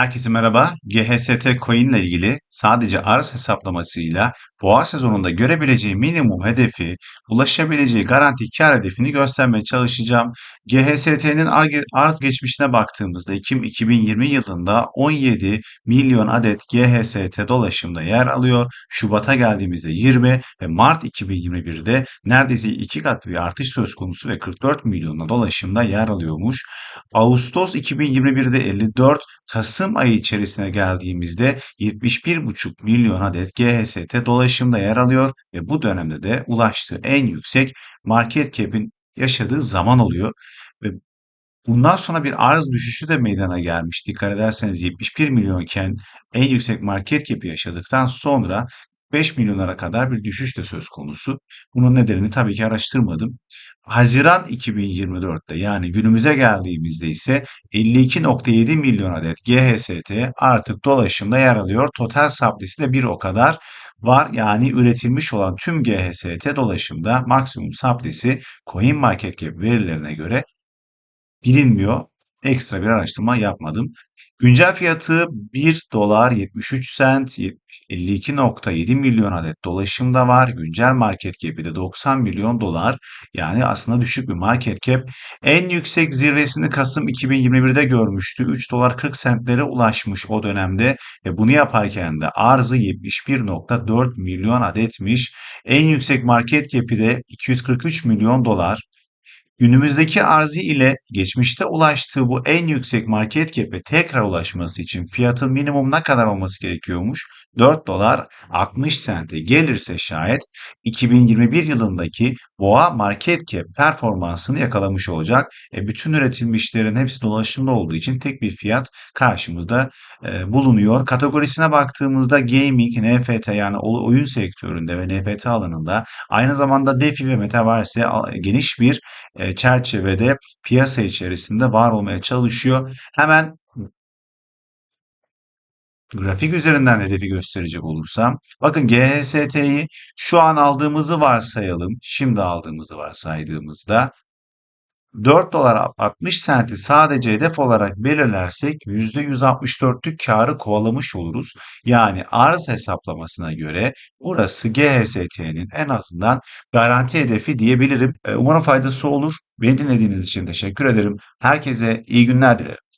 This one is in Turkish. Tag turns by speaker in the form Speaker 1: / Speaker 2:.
Speaker 1: Herkese merhaba. GHST Coin ile ilgili sadece arz hesaplamasıyla boğa sezonunda görebileceği minimum hedefi, ulaşabileceği garanti kar hedefini göstermeye çalışacağım. GHST'nin arz geçmişine baktığımızda Ekim 2020 yılında 17 milyon adet GHST dolaşımda yer alıyor. Şubat'a geldiğimizde 20 ve Mart 2021'de neredeyse iki kat bir artış söz konusu ve 44 milyonla dolaşımda yer alıyormuş. Ağustos 2021'de 54, Kasım ayı içerisine geldiğimizde 71,5 milyon adet GHST dolaşımda yer alıyor ve bu dönemde de ulaştığı en yüksek market cap'in yaşadığı zaman oluyor. Ve bundan sonra bir arz düşüşü de meydana gelmiş. Dikkat ederseniz 71 milyonken en yüksek market cap'i yaşadıktan sonra 5 milyonlara kadar bir düşüş de söz konusu. Bunun nedenini tabii ki araştırmadım. Haziran 2024'te yani günümüze geldiğimizde ise 52.7 milyon adet GHST artık dolaşımda yer alıyor. Total supply'si de bir o kadar var. Yani üretilmiş olan tüm GHST dolaşımda maksimum supply'si CoinMarketCap verilerine göre bilinmiyor. Ekstra bir araştırma yapmadım. Güncel fiyatı 1 dolar 73 sent 52.7 milyon adet dolaşımda var. Güncel market cap'i de 90 milyon dolar. Yani aslında düşük bir market cap. En yüksek zirvesini Kasım 2021'de görmüştü. 3 dolar 40 sentlere ulaşmış o dönemde ve bunu yaparken de arzı 71.4 milyon adetmiş. En yüksek market cap'i de 243 milyon dolar. Günümüzdeki arzı ile geçmişte ulaştığı bu en yüksek market cap'e tekrar ulaşması için fiyatın minimum ne kadar olması gerekiyormuş? 4 dolar 60 sente gelirse şayet 2021 yılındaki boğa market cap performansını yakalamış olacak. E, bütün üretilmişlerin hepsi dolaşımda olduğu için tek bir fiyat karşımızda e, bulunuyor. Kategorisine baktığımızda gaming, NFT yani oyun sektöründe ve NFT alanında aynı zamanda DeFi ve Metaverse geniş bir e, çerçevede piyasa içerisinde var olmaya çalışıyor. Hemen grafik üzerinden hedefi gösterecek olursam bakın GHST'yi şu an aldığımızı varsayalım. Şimdi aldığımızı varsaydığımızda 4 dolar 60 senti sadece hedef olarak belirlersek %164'lük karı kovalamış oluruz. Yani arz hesaplamasına göre burası GHST'nin en azından garanti hedefi diyebilirim. Umarım faydası olur. Beni dinlediğiniz için teşekkür ederim. Herkese iyi günler dilerim.